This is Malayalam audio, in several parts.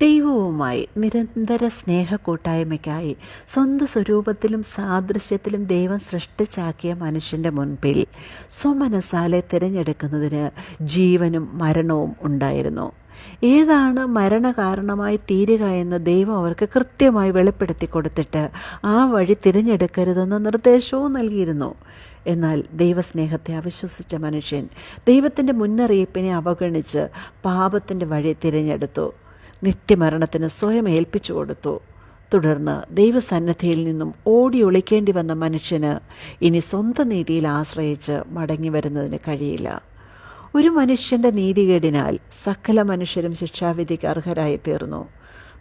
ദൈവവുമായി നിരന്തര സ്നേഹക്കൂട്ടായ്മയ്ക്കായി സ്വന്തം സ്വരൂപത്തിലും സാദൃശ്യത്തിലും ദൈവം സൃഷ്ടിച്ചാക്കിയ മനുഷ്യന്റെ മുൻപിൽ സ്വമനസാലെ തിരഞ്ഞെടുക്കുന്നതിന് ജീവനും മരണവും ഉണ്ടായിരുന്നു. ഏതാണ് മരണകാരണമായി തീരുക എന്ന് ദൈവം അവർക്ക് കൃത്യമായി വെളിപ്പെടുത്തി കൊടുത്തിട്ട് ആ വഴി തിരഞ്ഞെടുക്കരുതെന്ന് നിർദ്ദേശവും നൽകിയിരുന്നു. എന്നാൽ ദൈവസ്നേഹത്തെ അവിശ്വസിച്ച മനുഷ്യൻ ദൈവത്തിന്റെ മുന്നറിയിപ്പിനെ അവഗണിച്ച് പാപത്തിന്റെ വഴി തിരഞ്ഞെടുത്തു. നിത്യമരണത്തിന് സ്വയം ഏൽപ്പിച്ചു കൊടുത്തു. തുടർന്ന് ദൈവസന്നദ്ധിയിൽ നിന്നും ഓടി ഒളിക്കേണ്ടി വന്ന മനുഷ്യന് ഇനി സ്വന്തം നീതിയിൽ ആശ്രയിച്ച് മടങ്ങി വരുന്നതിന് കഴിയില്ല. ഒരു മനുഷ്യന്റെ നീതികേടിനാൽ സകല മനുഷ്യരും ശിക്ഷാവിധിക്ക് അർഹരായി തീർന്നു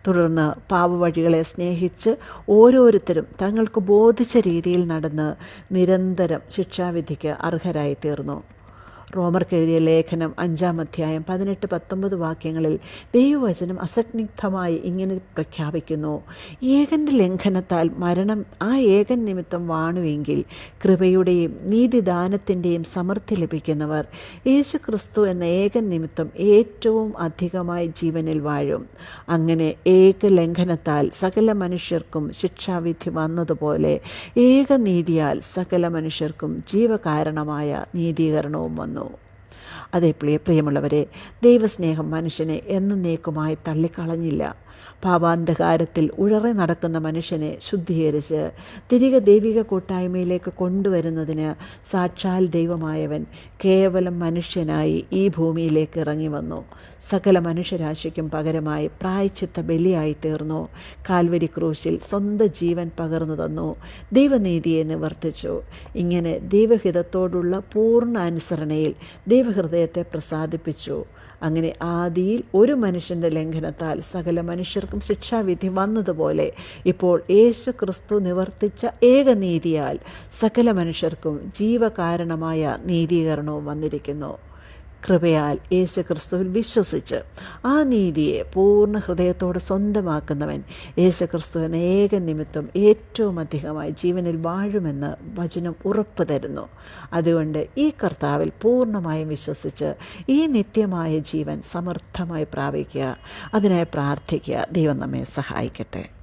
തുടർന്ന് പാപവഴികളെ സ്നേഹിച്ച് ഓരോരുത്തരും തങ്ങൾക്ക് ബോധിച്ച രീതിയിൽ നടന്ന് നിരന്തരം ശിക്ഷാവിധിക്ക് അർഹരായി തീർന്നു റോമർക്ക് എഴുതിയ ലേഖനം അഞ്ചാം അധ്യായം പതിനെട്ട് പത്തൊമ്പത് വാക്യങ്ങളിൽ ദൈവവചനം അസന്നിഗ്ധമായി ഇങ്ങനെ പ്രഖ്യാപിക്കുന്നു. ഏകന്റെ ലംഘനത്താൽ മരണം ആ ഏകൻ നിമിത്തം വാണുവെങ്കിൽ കൃപയുടെയും നീതിദാനത്തിന്റെയും സമൃദ്ധി ലഭിക്കുന്നവർ യേശു ക്രിസ്തു എന്ന ഏകൻ നിമിത്തം ഏറ്റവും അധികമായി ജീവനിൽ വാഴും. അങ്ങനെ ഏക ലംഘനത്താൽ സകല മനുഷ്യർക്കും ശിക്ഷാവിധി വന്നതുപോലെ ഏകനീതിയാൽ സകല മനുഷ്യർക്കും ജീവകാരണമായ നീതീകരണവും വന്നു. അതേ പ്രിയ പ്രിയമുള്ളവരെ ദൈവസ്നേഹം മനുഷ്യനെ എന്നേക്കുമായി തള്ളിക്കളഞ്ഞില്ല. പാപാന്ധകാരത്തിൽ ഉഴറി നടക്കുന്ന മനുഷ്യനെ ശുദ്ധീകരിച്ച് തിരികെ ദൈവിക കൂട്ടായ്മയിലേക്ക് കൊണ്ടുവരുന്നതിന് സാക്ഷാൽ ദൈവമായവൻ കേവലം മനുഷ്യനായി ഈ ഭൂമിയിലേക്ക് ഇറങ്ങി വന്നു. സകല മനുഷ്യരാശിക്കും പകരമായി പ്രായച്ചിത്ത ബലിയായി തീർന്നു. കാൽവരി ക്രൂശിൽ സ്വന്തം ജീവൻ പകർന്നു തന്നു. ദൈവനീതിയെ നിവർത്തിച്ചു. ഇങ്ങനെ ദൈവഹിതത്തോടുള്ള പൂർണ അനുസരണയിൽ ദൈവഹൃദയത്തെ പ്രസാദിപ്പിച്ചു. അങ്ങനെ ആദിയിൽ ഒരു മനുഷ്യന്റെ ലംഘനത്താൽ സകല മനുഷ്യർക്കും ശിക്ഷാവിധി വന്നതുപോലെ ഇപ്പോൾ യേശു ക്രിസ്തു നിവർത്തിച്ച ഏകനീതിയാൽ സകല മനുഷ്യർക്കും ജീവകാരണമായ നീതീകരണവും വന്നിരിക്കുന്നു. കൃപയാൽ യേശു ക്രിസ്തുവിൽ വിശ്വസിച്ച് ആ നീതിയെ പൂർണ ഹൃദയത്തോടെ സ്വന്തമാക്കുന്നവൻ യേശു ക്രിസ്തുവിന് ഏക നിമിത്തം ഏറ്റവും അധികമായി ജീവനിൽ വാഴുമെന്ന് വചനം ഉറപ്പ് തരുന്നു. അതുകൊണ്ട് ഈ കർത്താവിൽ പൂർണമായും വിശ്വസിച്ച് ഈ നിത്യമായ ജീവൻ സമർത്ഥമായി പ്രാപിക്കുക. അതിനായി പ്രാർത്ഥിക്കുക. ദൈവം നമ്മെ സഹായിക്കട്ടെ.